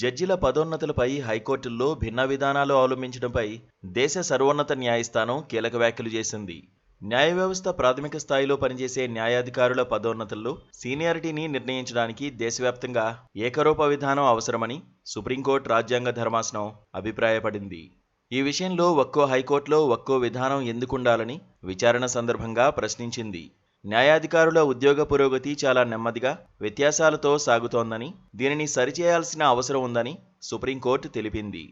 జడ్జిల పదోన్నతులపై హైకోర్టుల్లో భిన్న విధానాలు అవలంబించడంపై దేశ సర్వోన్నత న్యాయస్థానం కీలక వ్యాఖ్యలు చేసింది. న్యాయ వ్యవస్థ ప్రాథమిక స్థాయిలో పనిచేసే న్యాయాధికారుల పదోన్నతుల్లో సీనియారిటీని నిర్ణయించడానికి దేశవ్యాప్తంగా ఏకరూప విధానం అవసరమని సుప్రీంకోర్టు రాజ్యాంగ ధర్మాసనం అభిప్రాయపడింది. ఈ విషయంలో ఒక్కో హైకోర్టులో ఒక్కో విధానం ఎందుకుండాలని విచారణ సందర్భంగా ప్రశ్నించింది. న్యాయాధికారుల ఉద్యోగ పురోగతి చాలా నెమ్మదిగా వ్యత్యాసాలతో సాగుతోందని దీనిని సరిచేయాల్సిన అవసరం ఉందని సుప్రీంకోర్టు తెలిపింది.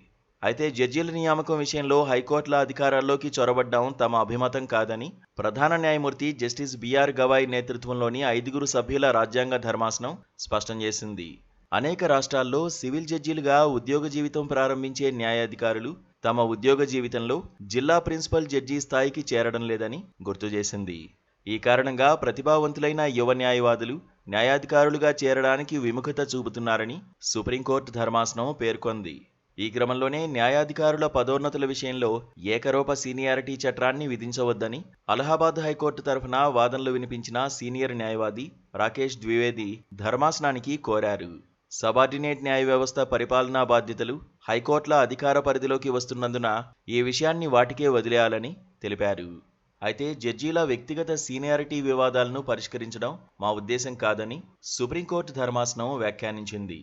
అయితే జడ్జీల నియామకం విషయంలో హైకోర్టుల అధికారాల్లోకి చొరబడ్డం తమ అభిమతం కాదని ప్రధాన న్యాయమూర్తి జస్టిస్ బిఆర్ గవాయ్ నేతృత్వంలోని ఐదుగురు సభ్యుల రాజ్యాంగ ధర్మాసనం స్పష్టం చేసింది. అనేక రాష్ట్రాల్లో సివిల్ జడ్జీలుగా ఉద్యోగ జీవితం ప్రారంభించే న్యాయాధికారులు తమ ఉద్యోగ జీవితంలో జిల్లా ప్రిన్సిపల్ జడ్జి స్థాయికి చేరడం లేదని గుర్తు చేసింది. ఈ కారణంగా ప్రతిభావంతులైన యువ న్యాయవాదులు న్యాయాధికారులుగా చేరడానికి విముఖత చూపుతున్నారని సుప్రీంకోర్టు ధర్మాసనం పేర్కొంది. ఈ క్రమంలోనే న్యాయాధికారుల పదోన్నతుల విషయంలో ఏకరూప సీనియారిటీ చట్టాన్ని విధించవద్దని అలహాబాద్ హైకోర్టు తరఫున వాదనలు వినిపించిన సీనియర్ న్యాయవాది రాకేష్ ద్వివేది ధర్మాసనానికి కోరారు. సబార్డినేట్ న్యాయ వ్యవస్థ పరిపాలనా బాధ్యతలు హైకోర్టుల అధికార పరిధిలోకి వస్తున్నందున ఈ విషయాన్ని వాటికే వదిలేయాలని తెలిపారు. అయితే జడ్జీల వ్యక్తిగత సీనియారిటీ వివాదాలను పరిష్కరించడం మా ఉద్దేశం కాదని సుప్రీంకోర్టు ధర్మాసనం వ్యాఖ్యానించింది.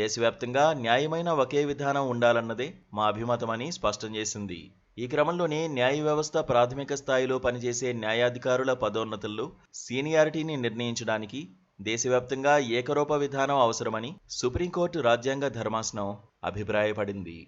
దేశవ్యాప్తంగా న్యాయమైన ఒకే విధానం ఉండాలన్నదే మా అభిమతమని స్పష్టం చేసింది. ఈ క్రమంలోనే న్యాయ వ్యవస్థ ప్రాథమిక స్థాయిలో పనిచేసే న్యాయాధికారుల పదోన్నతుల్లో సీనియారిటీని నిర్ణయించడానికి దేశవ్యాప్తంగా ఏకరూప విధానం అవసరమని సుప్రీంకోర్టు రాజ్యాంగ ధర్మాసనం అభిప్రాయపడింది.